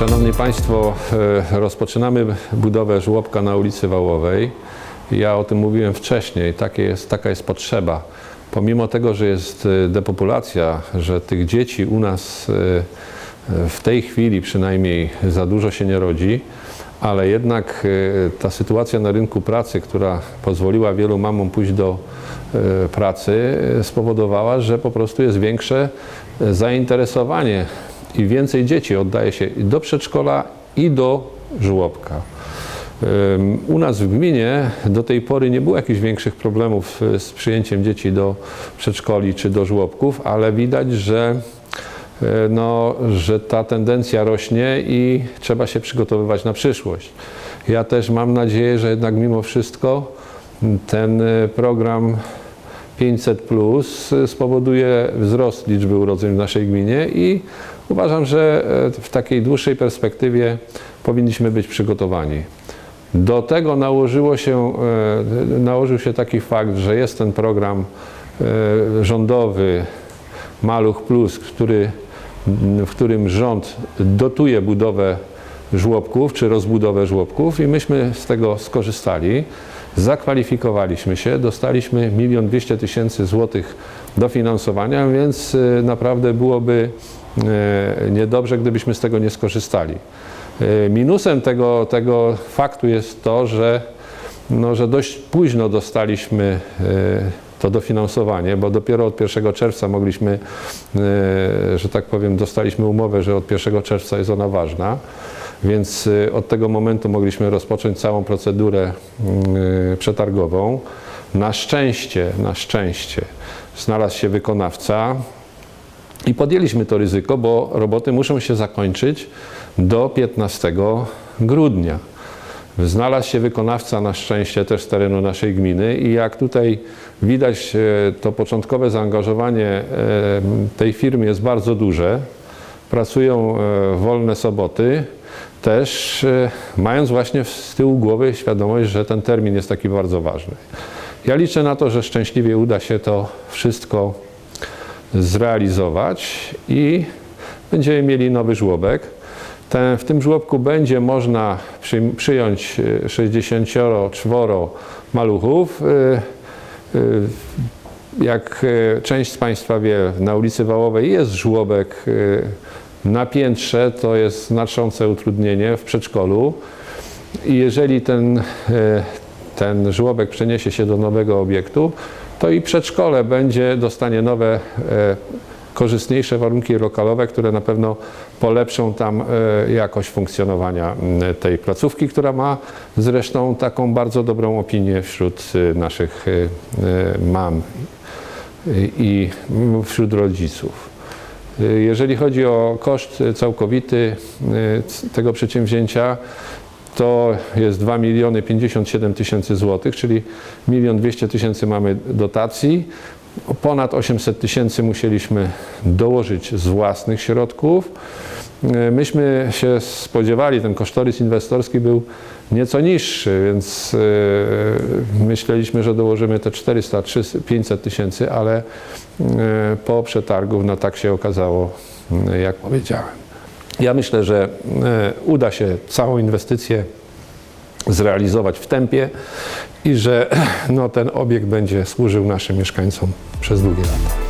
Szanowni Państwo, e, rozpoczynamy budowę żłobka na ulicy Wałowej. Ja o tym mówiłem wcześniej, takie jest, taka jest potrzeba. Pomimo tego, że jest e, depopulacja, że tych dzieci u nas e, w tej chwili przynajmniej za dużo się nie rodzi, ale jednak ta sytuacja na rynku pracy, która pozwoliła wielu mamom pójść do pracy, spowodowała, że po prostu jest większe zainteresowanie i więcej dzieci oddaje się do przedszkola i do żłobka. U nas w gminie do tej pory nie było jakichś większych problemów y, z przyjęciem dzieci do przedszkoli czy do żłobków, ale widać, że, y, no, że ta tendencja rośnie i trzeba się przygotowywać na przyszłość. Ja też mam nadzieję, że jednak mimo wszystko ten y, program 500 plus spowoduje wzrost liczby urodzeń w naszej gminie i uważam, że e, w takiej dłuższej perspektywie powinniśmy być przygotowani. Do tego nałożyło się, e, nałożył się taki fakt, że jest ten program rządowy Maluch Plus, który, w którym rząd dotuje budowę żłobków czy rozbudowę żłobków i myśmy z tego skorzystali. Zakwalifikowaliśmy się, dostaliśmy 1 200 tysięcy złotych dofinansowania, więc y, naprawdę byłoby y, niedobrze, gdybyśmy z tego nie skorzystali. Y, Minusem tego, tego faktu jest to, że, no, że dość późno dostaliśmy to dofinansowanie, bo dopiero od 1 czerwca mogliśmy, że tak powiem, dostaliśmy umowę, że od 1 czerwca jest ona ważna. Więc y, od tego momentu mogliśmy rozpocząć całą procedurę y, przetargową. Na szczęście, na szczęście znalazł się wykonawca i podjęliśmy to ryzyko, bo roboty muszą się zakończyć do 15 grudnia. Znalazł się wykonawca na szczęście też z terenu naszej gminy i jak tutaj widać, e, to początkowe zaangażowanie tej firmy jest bardzo duże. Pracują wolne soboty, też e, mając właśnie z tyłu głowy świadomość, że ten termin jest taki bardzo ważny. Ja liczę na to, że szczęśliwie uda się to wszystko zrealizować i będziemy mieli nowy żłobek. Ten, w tym żłobku będzie można przy, przyjąć e, 64 maluchów. E, e, Jak e, część z Państwa wie, na ulicy Wałowej jest żłobek e, na piętrze, to jest znaczące utrudnienie w przedszkolu. I jeżeli ten, e, ten żłobek przeniesie się do nowego obiektu, to i przedszkole będzie, dostanie nowe, e, korzystniejsze warunki lokalowe, które na pewno polepszą tam e, jakość funkcjonowania tej placówki, która ma zresztą taką bardzo dobrą opinię wśród naszych mam i wśród rodziców. Jeżeli chodzi o koszt całkowity y, tego przedsięwzięcia, to jest 2 miliony 57 tysięcy złotych, czyli 1 200 tysięcy mamy dotacji. Ponad 800 tysięcy musieliśmy dołożyć z własnych środków. Y, Myśmy się spodziewali, ten kosztorys inwestorski był nieco niższy, więc y, myśleliśmy, że dołożymy te 400, 300, 500 tysięcy, ale y, po przetargu no tak się okazało, jak powiedziałem. Ja myślę, że uda się całą inwestycję zrealizować w tempie i że no, ten obiekt będzie służył naszym mieszkańcom przez długie lata.